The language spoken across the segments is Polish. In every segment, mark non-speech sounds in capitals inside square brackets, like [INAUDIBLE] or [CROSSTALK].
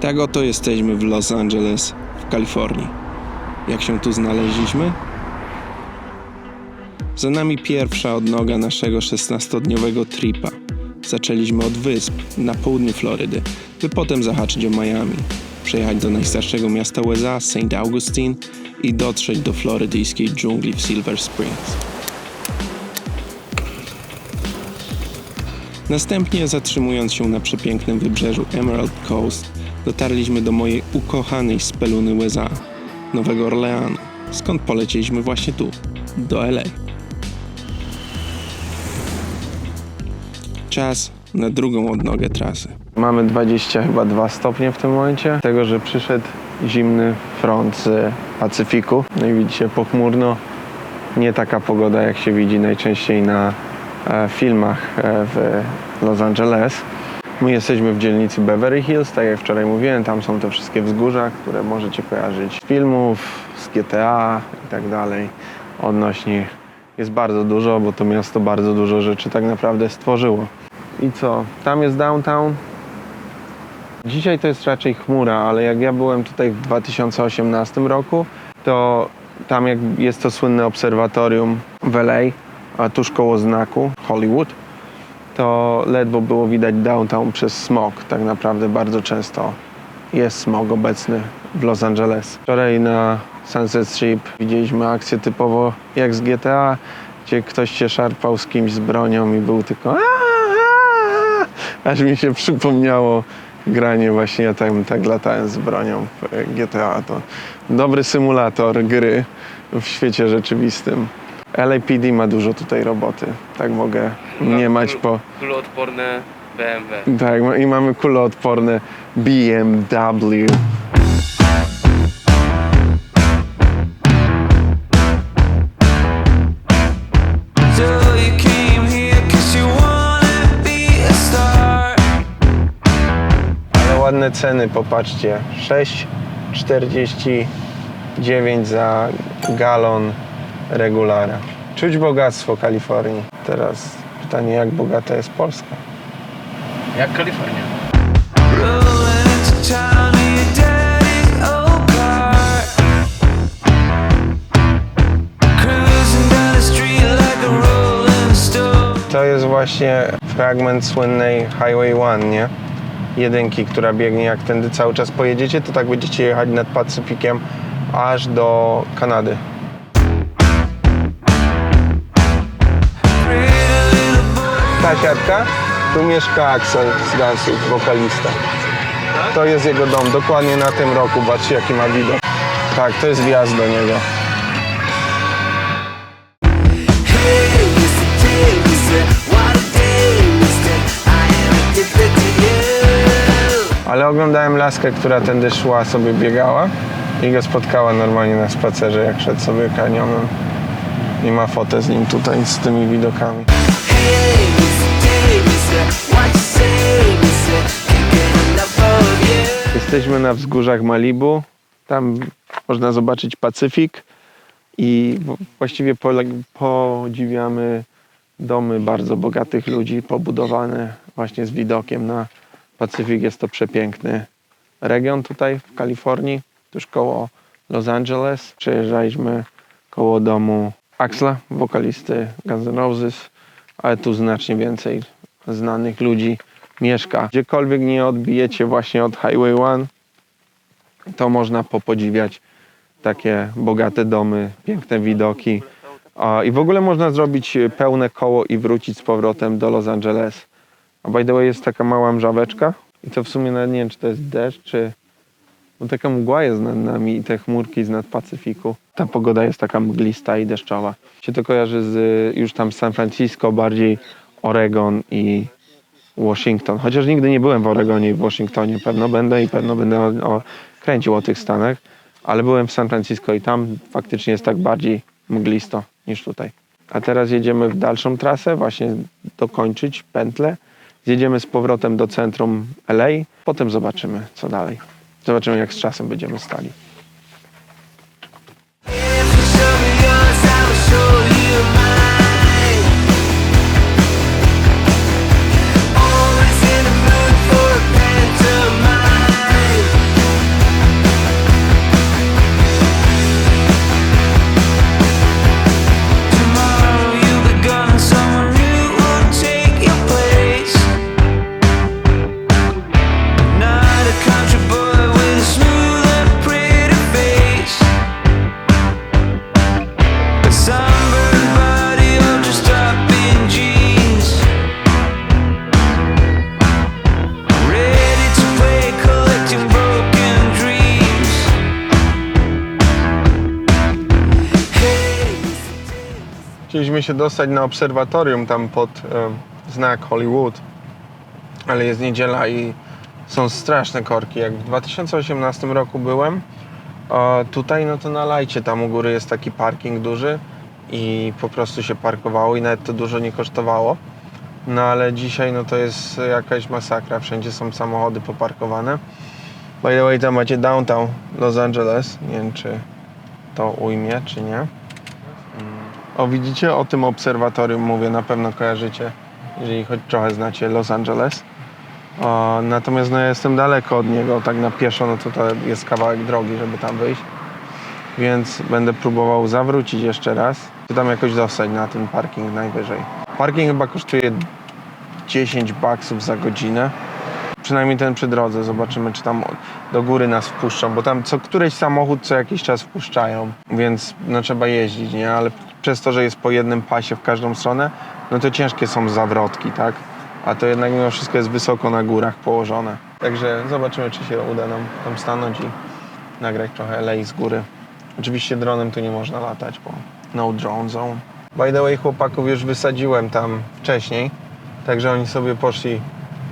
Tak oto jesteśmy w Los Angeles, w Kalifornii. Jak się tu znaleźliśmy? Za nami pierwsza odnoga naszego 16-dniowego tripa. Zaczęliśmy od wysp na południu Florydy, by potem zahaczyć o Miami, przejechać do najstarszego miasta USA, St. Augustine i dotrzeć do florydyjskiej dżungli w Silver Springs. Następnie, zatrzymując się na przepięknym wybrzeżu Emerald Coast, dotarliśmy do mojej ukochanej speluny USA, Nowego Orleanu, skąd polecieliśmy właśnie tu, do LA. Czas na drugą odnogę trasy. Mamy 20 chyba 2 stopnie w tym momencie, tego, że przyszedł zimny front z Pacyfiku. No i widzicie, pochmurno, nie taka pogoda, jak się widzi najczęściej na e, filmach e, w Los Angeles. My jesteśmy w dzielnicy Beverly Hills, tak jak wczoraj mówiłem, tam są te wszystkie wzgórza, które możecie kojarzyć z filmów, z GTA i tak dalej. Odnośnie jest bardzo dużo, bo to miasto bardzo dużo rzeczy tak naprawdę stworzyło. I co? Tam jest downtown. Dzisiaj to jest raczej chmura, ale jak ja byłem tutaj w 2018 roku, to tam jak jest to słynne obserwatorium w LA, tuż koło znaku Hollywood, to ledwo było widać downtown przez smog. Tak naprawdę bardzo często jest smog obecny w Los Angeles. Wczoraj na Sunset Strip widzieliśmy akcję typowo jak z GTA, gdzie ktoś się szarpał z kimś z bronią i był tylko aż mi się przypomniało granie właśnie, ja tam tak latałem z bronią w GTA. To dobry symulator gry w świecie rzeczywistym. LAPD ma dużo tutaj roboty, tak mogę nie mać po... Kuloodporne BMW. Tak, i mamy kuloodporne BMW. Ale ładne ceny, popatrzcie. 6,49 za galon regulara. Czuć bogactwo Kalifornii. Teraz pytanie, jak bogata jest Polska? Jak Kalifornia. To jest właśnie fragment słynnej Highway 1, nie? Jedynki, która biegnie jak tędy cały czas pojedziecie, to tak będziecie jechać nad Pacyfikiem aż do Kanady. Ta siatka, tu mieszka Axel z Gunsów, wokalista. To jest jego dom, dokładnie na tym roku, patrzcie jaki ma widok. Tak, to jest wjazd do niego. Ale oglądałem laskę, która tędy szła, sobie biegała i go spotkała normalnie na spacerze, jak szedł sobie kanionem. I ma fotę z nim tutaj, z tymi widokami. Jesteśmy na wzgórzach Malibu. Tam można zobaczyć Pacyfik i właściwie podziwiamy domy bardzo bogatych ludzi, pobudowane właśnie z widokiem na Pacyfik. Jest to przepiękny region tutaj w Kalifornii, tuż koło Los Angeles. Przejeżdżaliśmy koło domu Axla, wokalisty Guns N' Roses, ale tu znacznie więcej znanych ludzi mieszka. Gdziekolwiek nie odbijecie właśnie od Highway 1, to można popodziwiać takie bogate domy, piękne widoki. I w ogóle można zrobić pełne koło i wrócić z powrotem do Los Angeles. A by the way jest taka mała mrzaweczka i to w sumie nawet nie wiem, czy to jest deszcz, czy... No taka mgła jest nad nami i te chmurki z nad Pacyfiku. Ta pogoda jest taka mglista i deszczowa. Się to kojarzy z już tam San Francisco, bardziej Oregon i Washington. Chociaż nigdy nie byłem w Oregonie i w Waszyngtonie. Pewno będę i pewno będę o, o, kręcił o tych Stanach. Ale byłem w San Francisco i tam faktycznie jest tak bardziej mglisto niż tutaj. A teraz jedziemy w dalszą trasę, właśnie dokończyć pętlę. Zjedziemy z powrotem do centrum LA. Potem zobaczymy, co dalej. Zobaczymy, jak z czasem będziemy stali. Się dostać na obserwatorium tam pod e, znak Hollywood, ale jest niedziela i są straszne korki. Jak w 2018 roku byłem, a tutaj no to na lajcie tam u góry jest taki parking duży i po prostu się parkowało i nawet to dużo nie kosztowało. No ale dzisiaj no to jest jakaś masakra, wszędzie są samochody poparkowane. By the way, tam macie downtown Los Angeles, nie wiem czy to ujmie, czy nie. O, widzicie, o tym obserwatorium mówię, na pewno kojarzycie, jeżeli choć trochę znacie Los Angeles. O, natomiast no, ja jestem daleko od niego, tak na pieszo, no to, to jest kawałek drogi, żeby tam wyjść. Więc będę próbował zawrócić jeszcze raz, czy tam jakoś dostać na ten parking najwyżej. Parking chyba kosztuje 10 baksów za godzinę. Przynajmniej ten przy drodze, zobaczymy czy tam do góry nas wpuszczą, bo tam co któryś samochód co jakiś czas wpuszczają, więc no trzeba jeździć, nie? Ale przez to, że jest po jednym pasie w każdą stronę, no to ciężkie są zawrotki, tak? A to jednak mimo wszystko jest wysoko na górach położone. Także zobaczymy, czy się uda nam tam stanąć i nagrać trochę LA z góry. Oczywiście dronem tu nie można latać, bo no drone zone. By the way, chłopaków już wysadziłem tam wcześniej, także oni sobie poszli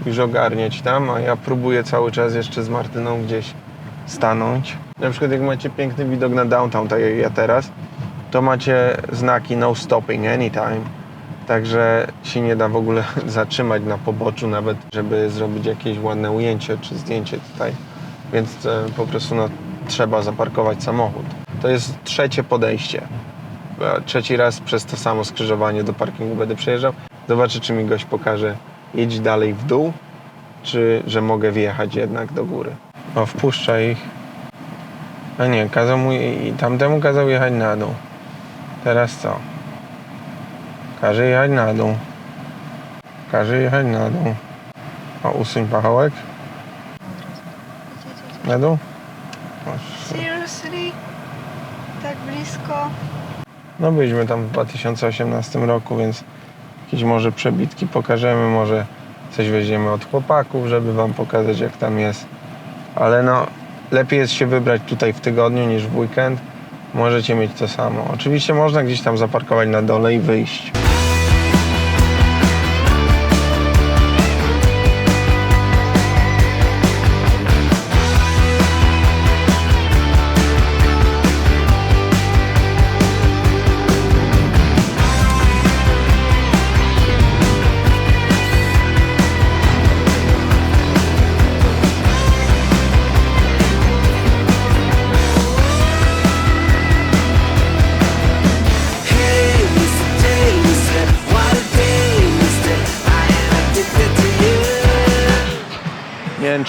już ogarniać tam, a ja próbuję cały czas jeszcze z Martyną gdzieś stanąć. Na przykład jak macie piękny widok na downtown, tak jak ja teraz, to macie znaki no stopping anytime. Także się nie da w ogóle [LAUGHS] zatrzymać na poboczu nawet, żeby zrobić jakieś ładne ujęcie czy zdjęcie tutaj. Więc e, po prostu no, trzeba zaparkować samochód. To jest trzecie podejście. Trzeci raz przez to samo skrzyżowanie do parkingu będę przejeżdżał. Zobaczę, czy mi gość pokaże jedź dalej w dół, czy że mogę wjechać jednak do góry. O, wpuszcza ich. A nie, kazał mu i tamtemu kazał jechać na dół. Teraz co? Każe jechać na dół. Każe jechać na dół. O, usuń pachołek. Na dół? Seriously? Tak blisko? No byliśmy tam w 2018 roku, więc jakieś może przebitki pokażemy, może coś weźmiemy od chłopaków, żeby wam pokazać jak tam jest. Ale no, lepiej jest się wybrać tutaj w tygodniu niż w weekend. Możecie mieć to samo. Oczywiście można gdzieś tam zaparkować na dole i wyjść.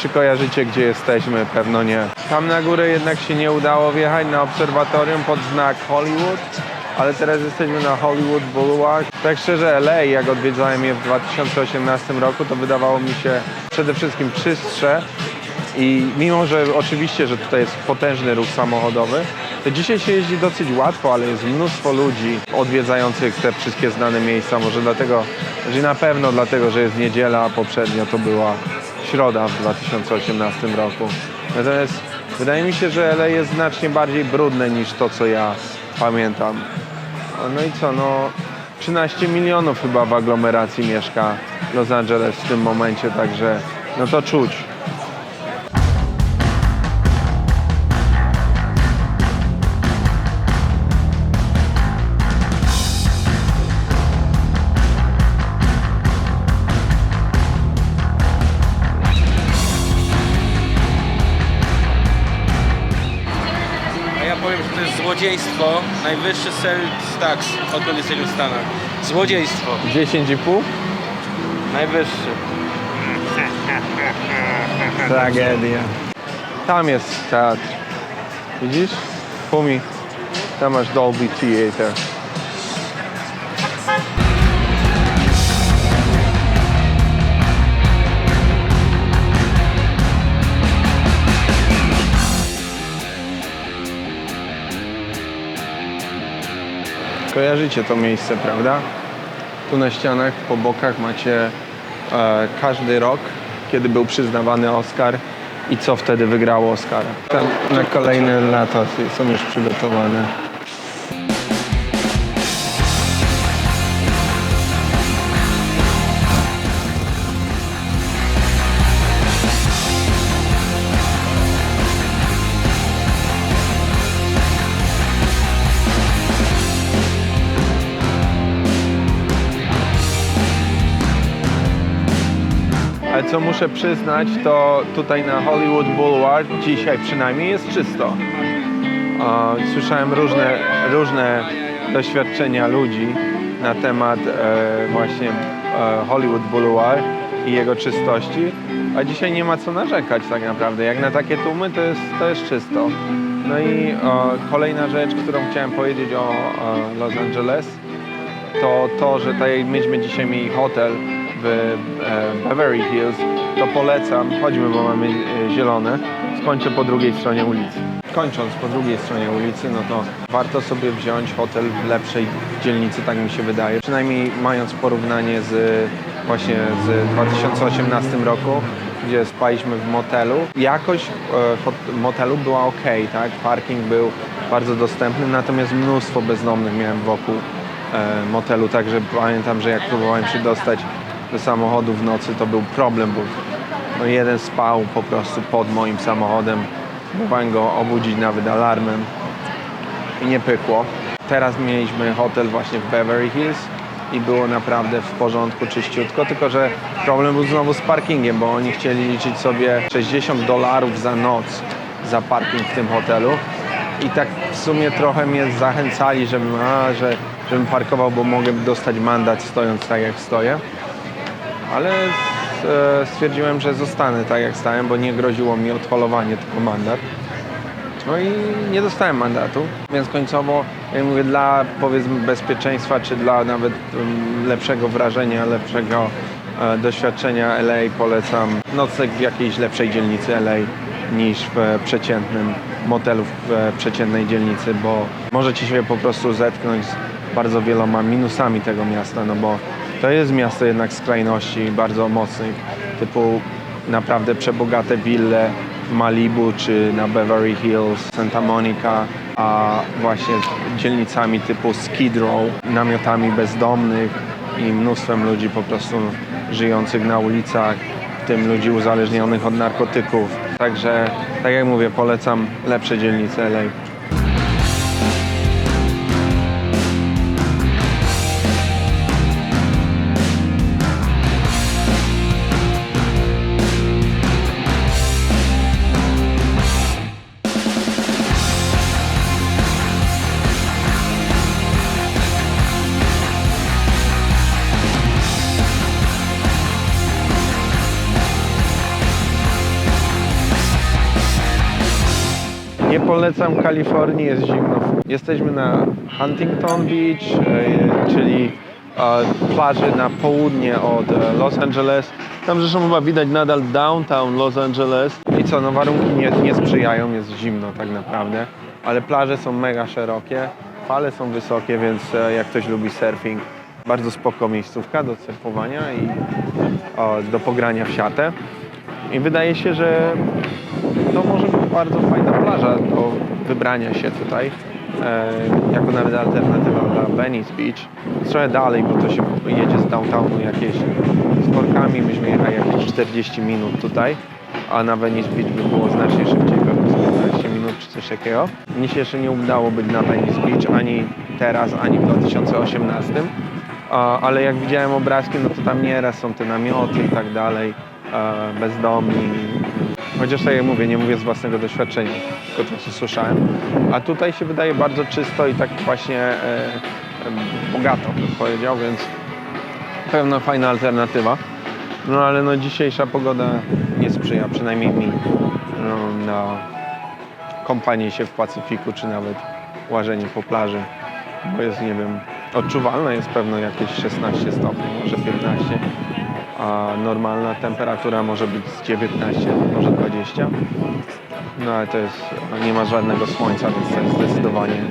Czy kojarzycie, gdzie jesteśmy, pewno nie. Tam na górę jednak się nie udało wjechać na obserwatorium pod znak Hollywood, ale teraz jesteśmy na Hollywood Boulevard. Tak szczerze, LA, jak odwiedzałem je w 2018 roku, to wydawało mi się przede wszystkim czystsze i mimo, że oczywiście, że tutaj jest potężny ruch samochodowy, to dzisiaj się jeździ dosyć łatwo, ale jest mnóstwo ludzi odwiedzających te wszystkie znane miejsca. Może dlatego, że na pewno dlatego, że jest niedziela, a poprzednio to była środa w 2018 roku. Natomiast wydaje mi się, że LA jest znacznie bardziej brudne niż to, co ja pamiętam. No i co, no 13 milionów chyba w aglomeracji mieszka Los Angeles w tym momencie, także no to czuć. Złodziejstwo. Najwyższy sales tax, odkąd jesteśmy w Stanach. Złodziejstwo. 10,5? Najwyższy. [LAUGHS] Tragedia. Tam jest teatr. Widzisz? Pumi. Tam masz Dolby Theater. Kojarzycie to miejsce, prawda? Tu na ścianach, po bokach macie e, każdy rok, kiedy był przyznawany Oscar i co wtedy wygrało Oscara. Tam na kolejne lata są już przygotowane. Co muszę przyznać, to tutaj na Hollywood Boulevard dzisiaj przynajmniej jest czysto. Słyszałem różne, różne doświadczenia ludzi na temat e, właśnie e, Hollywood Boulevard i jego czystości, a dzisiaj nie ma co narzekać tak naprawdę. Jak na takie tłumy to jest, to jest czysto. No i kolejna rzecz, którą chciałem powiedzieć o Los Angeles, to to, że jak myśmy dzisiaj mieli hotel w e, Beverly Hills, to polecam, chodźmy, bo mamy e, zielone, skończę po drugiej stronie ulicy. Kończąc po drugiej stronie ulicy, no to warto sobie wziąć hotel w lepszej dzielnicy, tak mi się wydaje. Przynajmniej mając porównanie z właśnie z 2018 roku, gdzie spaliśmy w motelu. Jakość e, motelu była ok, tak? Parking był bardzo dostępny, natomiast mnóstwo bezdomnych miałem wokół e, motelu, także pamiętam, że jak próbowałem się dostać do samochodu w nocy, to był problem, bo no jeden spał po prostu pod moim samochodem. Próbowałem go obudzić nawet alarmem i nie pykło. Teraz mieliśmy hotel właśnie w Beverly Hills i było naprawdę w porządku, czyściutko, tylko że problem był znowu z parkingiem, bo oni chcieli liczyć sobie 60 dolarów za noc za parking w tym hotelu i tak w sumie trochę mnie zachęcali, żebym, a, że, żebym parkował, bo mogę dostać mandat stojąc tak jak stoję. Ale e, stwierdziłem, że zostanę tak jak stałem, bo nie groziło mi odholowanie, tylko mandat. No i nie dostałem mandatu, więc końcowo, jak mówię, dla powiedzmy bezpieczeństwa, czy dla nawet um, lepszego wrażenia, lepszego e, doświadczenia LA polecam nocleg w jakiejś lepszej dzielnicy LA niż w przeciętnym motelu w e, przeciętnej dzielnicy, bo możecie się po prostu zetknąć z bardzo wieloma minusami tego miasta, no bo to jest miasto jednak skrajności bardzo mocnych, typu naprawdę przebogate wille w Malibu czy na Beverly Hills, Santa Monica, a właśnie dzielnicami typu Skid Row, namiotami bezdomnych i mnóstwem ludzi po prostu żyjących na ulicach, w tym ludzi uzależnionych od narkotyków. Także, tak jak mówię, polecam lepsze dzielnice LA. Polecam Kalifornii, jest zimno. Jesteśmy na Huntington Beach, e, czyli e, plaży na południe od e, Los Angeles. Tam zresztą chyba widać nadal downtown Los Angeles. I co, no warunki nie, nie sprzyjają, jest zimno tak naprawdę, ale plaże są mega szerokie, fale są wysokie, więc jak ktoś lubi surfing, bardzo spoko miejscówka do surfowania i do pogrania w siatę. I wydaje się, że to może być bardzo fajna plaża do wybrania się tutaj. E, jako nawet alternatywa dla Venice Beach. Trochę dalej, bo to się jedzie z downtownu jakieś z korkami. Myśmy jechali jakieś 40 minut tutaj, a na Venice Beach by było znacznie szybciej, pewnie z 15 minut czy coś takiego. Mnie się jeszcze nie udało być na Venice Beach ani teraz, ani w 2018. A, ale jak widziałem obrazki, no to tam nieraz są te namioty i tak dalej, e, bezdomni. Chociaż tak jak mówię, nie mówię z własnego doświadczenia, tylko to co słyszałem. A tutaj się wydaje bardzo czysto i tak właśnie e, e, bogato bym powiedział, więc pewna fajna alternatywa. No ale no dzisiejsza pogoda nie sprzyja, przynajmniej mi, no, na kąpanie się w Pacyfiku, czy nawet łażenie po plaży, bo jest, nie wiem, odczuwalne jest pewno jakieś 16 stopni, może 15, a normalna temperatura może być z 19, może 20. No ale to jest, nie ma żadnego słońca, więc to jest zdecydowanie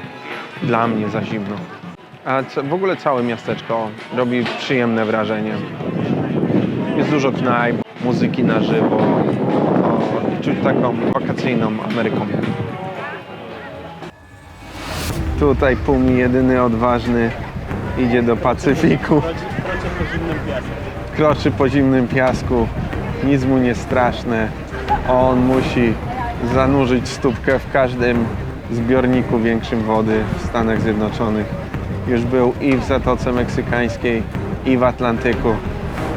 dla mnie za zimno. A w ogóle całe miasteczko robi przyjemne wrażenie. Jest dużo knajp, muzyki na żywo o, czuć taką wakacyjną Ameryką. Tutaj Pumi jedyny odważny idzie do Pacyfiku. Kroczy po zimnym piasku. Nic mu nie straszne. On musi zanurzyć stópkę w każdym zbiorniku większym wody w Stanach Zjednoczonych. Już był i w Zatoce Meksykańskiej, i w Atlantyku.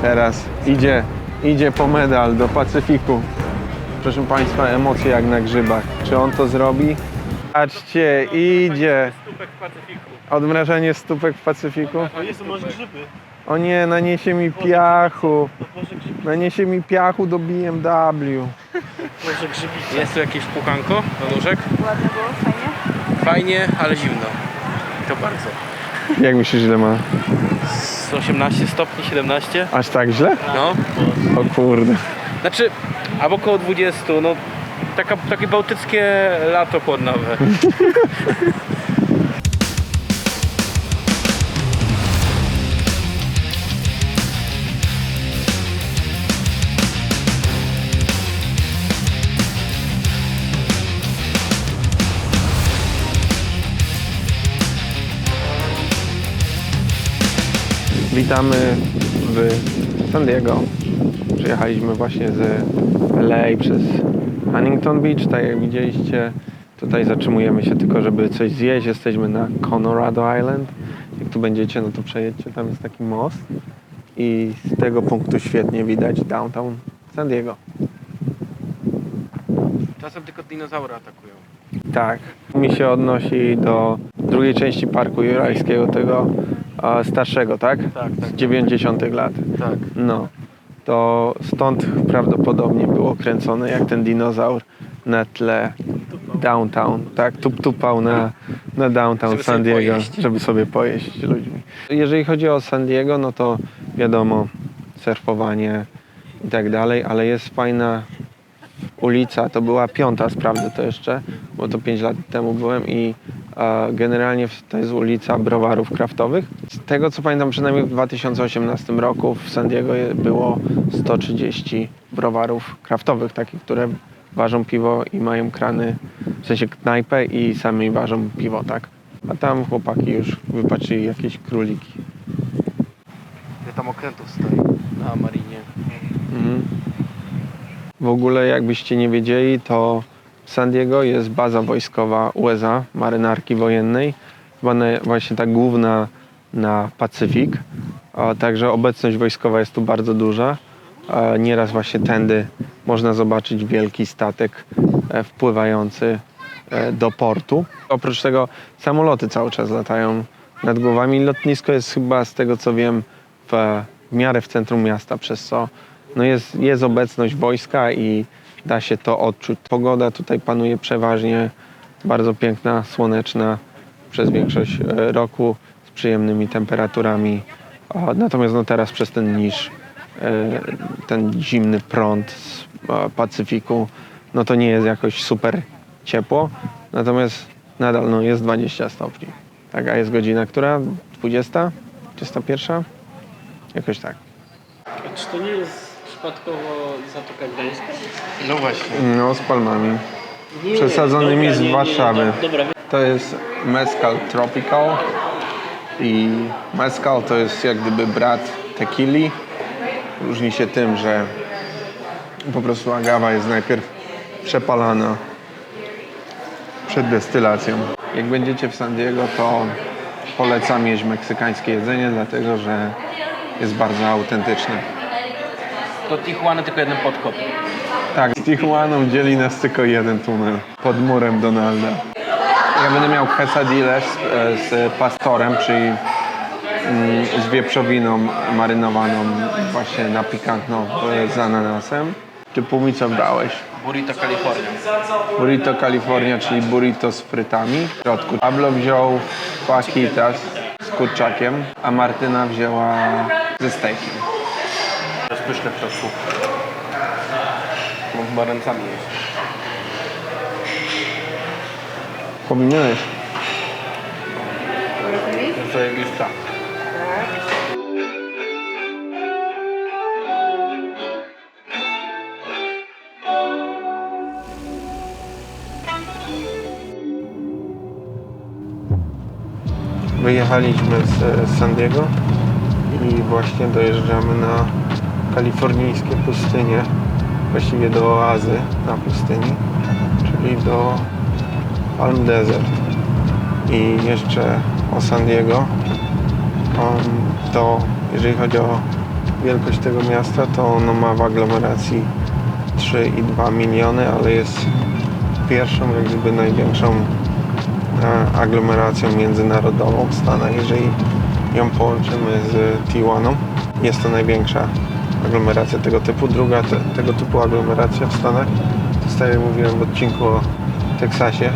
Teraz idzie Idzie po medal do Pacyfiku. Proszę Państwa, emocje jak na grzybach. Czy on to zrobi? Patrzcie, idzie. Stupek Pacyfiku. Odmrażanie stópek w Pacyfiku. O Jezu, może grzyby. O nie, naniesie mi piachu. Naniesie mi piachu do BMW. Może grzybice. Jest tu jakieś pukanko do nóżek? Ładnie było, fajnie. Fajnie, ale zimno. To bardzo. Jak myślisz, ile ma? Z 18 stopni, 17? Aż tak źle? No. O kurde. Znaczy, albo około 20, no taka, takie bałtyckie lato chłodnowe. [LAUGHS] Witamy w San Diego. Przyjechaliśmy właśnie z LA przez Huntington Beach, tak jak widzieliście. Tutaj zatrzymujemy się tylko, żeby coś zjeść. Jesteśmy na Colorado Island. Jak tu będziecie, no to przejedźcie, tam jest taki most. I z tego punktu świetnie widać downtown San Diego. Czasem tylko dinozaury atakują. Tak. Mi się odnosi do drugiej części Parku Jurajskiego, tego e, starszego, tak? Tak, tak. Z 90 lat. Tak. No, to stąd prawdopodobnie było kręcone jak ten dinozaur na tle downtown, tak, tup-tupał na, na downtown Żeby San sobie Diego, pojeść. żeby sobie pojeść ludźmi. Jeżeli chodzi o San Diego, no to wiadomo, surfowanie i tak dalej, ale jest fajna ulica, to była piąta, sprawdzę to jeszcze, bo to 5 lat temu byłem i generalnie to jest ulica browarów kraftowych. Z tego co pamiętam, przynajmniej w 2018 roku w San Diego było 130 browarów kraftowych, takich, które ważą piwo i mają krany, w sensie knajpę i sami ważą piwo, tak? A tam chłopaki już wypatrzyli jakieś króliki. Ile tam okrętów stoi na marinie. Mhm. W ogóle, jakbyście nie wiedzieli, to San Diego jest baza wojskowa USA, marynarki wojennej, właśnie ta główna na Pacyfik. Także obecność wojskowa jest tu bardzo duża. Nieraz właśnie tędy można zobaczyć wielki statek e, wpływający e, do portu. Oprócz tego samoloty cały czas latają nad głowami. Lotnisko jest chyba z tego co wiem w, w miarę w centrum miasta, przez co no jest, jest obecność wojska i da się to odczuć. Pogoda tutaj panuje przeważnie bardzo piękna, słoneczna przez większość e, roku z przyjemnymi temperaturami. Natomiast no teraz przez ten niż, e, ten zimny prąd z e, Pacyfiku, no to nie jest jakoś super ciepło. Natomiast nadal no, jest 20 stopni. Tak, a jest godzina, która? 20? 21? Jakoś tak. A czy to nie jest przypadkowo Zatoka Gdańska? No właśnie. No, z palmami. Nie, Przesadzonymi dobra, z nie, nie, Warszawy. do- Dobra, To jest mezcal tropical i mezcal to jest jak gdyby brat tequili. Różni się tym, że po prostu agawa jest najpierw przepalana przed destylacją. Jak będziecie w San Diego, to polecam jeść meksykańskie jedzenie, dlatego że jest bardzo autentyczne. To Tijuana tylko jeden podkop. Tak, z Tijuaną dzieli nas tylko jeden tunel pod murem Donalda. Ja będę miał quesadillę z, z pastorem, czyli mm, z wieprzowiną marynowaną właśnie na pikantno e, z ananasem. Ty mi co brałeś? Burrito California. Burrito California, czyli burrito z frytami w środku. Pablo wziął fajitas z kurczakiem, a Martyna wzięła ze steakiem. Jest pyszne w środku. Mam chyba ręcami jeść. Powinieneś. Zajebista. Wyjechaliśmy z z San Diego i właśnie dojeżdżamy na kalifornijskie pustynie, właściwie do oazy na pustyni, czyli do Palm Desert. I jeszcze o San Diego, to jeżeli chodzi o wielkość tego miasta, to ono ma w aglomeracji 3,2 miliony, ale jest pierwszą, jak gdyby największą e, aglomeracją międzynarodową w Stanach. Jeżeli ją połączymy z Tijuaną, jest to największa aglomeracja tego typu. Druga te, tego typu aglomeracja w Stanach, to mówiłem w odcinku o Teksasie,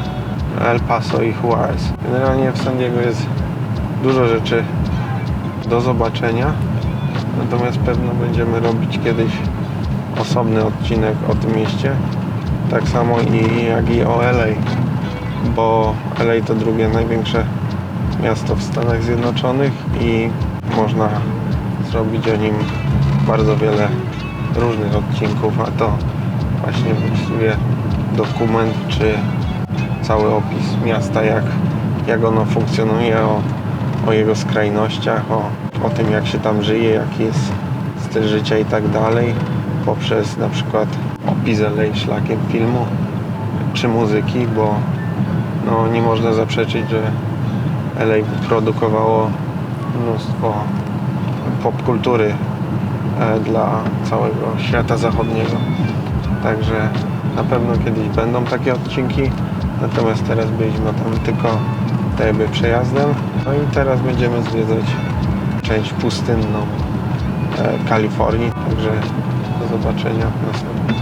El Paso i Juarez. Generalnie w San Diego jest dużo rzeczy do zobaczenia, natomiast pewno będziemy robić kiedyś osobny odcinek o tym mieście, tak samo i jak i o LA, bo LA to drugie największe miasto w Stanach Zjednoczonych i można zrobić o nim bardzo wiele różnych odcinków, a to właśnie właściwie dokument czy cały opis miasta, jak, jak ono funkcjonuje, o, o jego skrajnościach, o, o tym jak się tam żyje, jaki jest styl życia i tak dalej, poprzez na przykład opis LA szlakiem filmu czy muzyki, bo no, nie można zaprzeczyć, że LA produkowało mnóstwo popkultury dla całego świata zachodniego. Także na pewno kiedyś będą takie odcinki, natomiast teraz byliśmy tam tylko jakby przejazdem. No i teraz będziemy zwiedzać część pustynną e, Kalifornii, także do zobaczenia w.